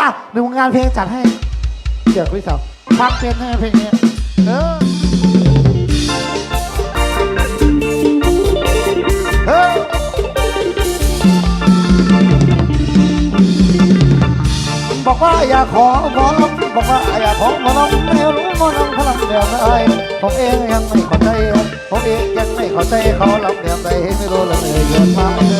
อะหนึ่งงานเพลงจัดให้เดี๋ยวพี่สาวฟังเป็นให้เพลงนี้เออเออบอกว่าอยากขอหมอลำบอกว่าอยากขอหมอลำไม่รู้หมอลำพลังเดียวไหนผมเองยังไม่เข้าใจผมเองยังไม่เข้าใจเขาลำเดียวใดไม่รู้เลยเกิดมาไม่เคย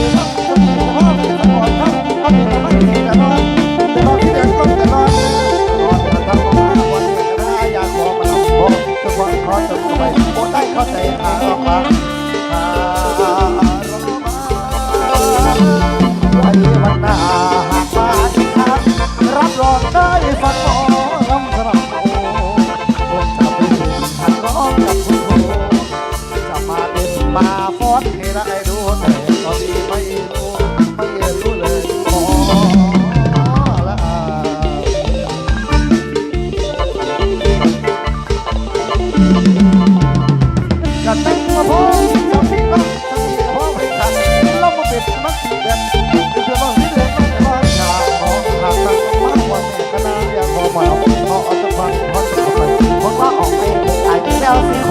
มาเด็นมาฟ้อนให้ได้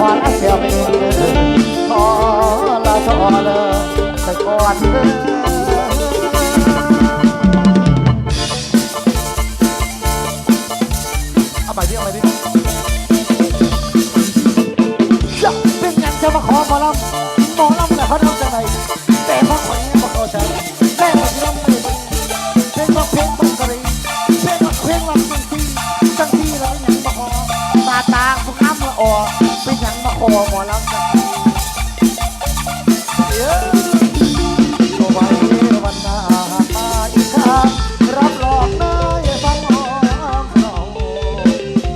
อละเสียวไปเลยขอลาทอเลยแต่ก่อนเลยเอาไปดิเอาไปดิชะเป็นยังจะมาขอหมอลำหมอลำแต่เขาทำจังไรแต่พอคนนี้บอกเขาใช่แต่พอที่ลำมือเพลงบอกเพลงบอกกะรีเพลงบอกเพลงบอกจังที่จังที่แล้วเป็นยังมาขอตาตาพวกน้ำละออเป็นยังมาข อหมอลำจังที่เยอะก็ไว้วันหน้าหาอีกครั้งรับรองได้ฟังหอมเรา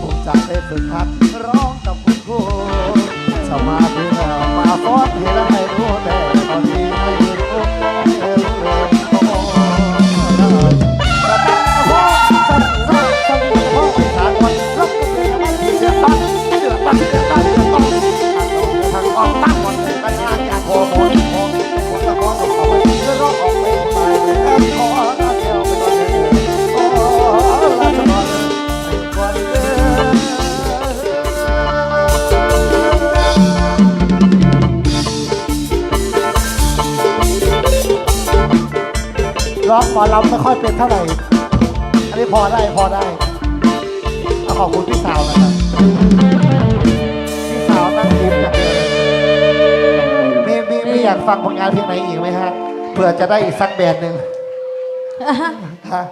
ผมจะได้ฝึกหัดร้อง ร้องหมอลำไม่ค่อยเป็นเท่าไหร่ อันนี้พอได้พอได้เอาขอบคุณพี่สาวนะครับพี่สาวนั่งยิ้มอย่างเดียวเลยมีมีมีอยากฟังผลงานเพลงไหนอีกไหมฮะเผื่อจะได้อีกสักแบรนด์หนึ่งฮะ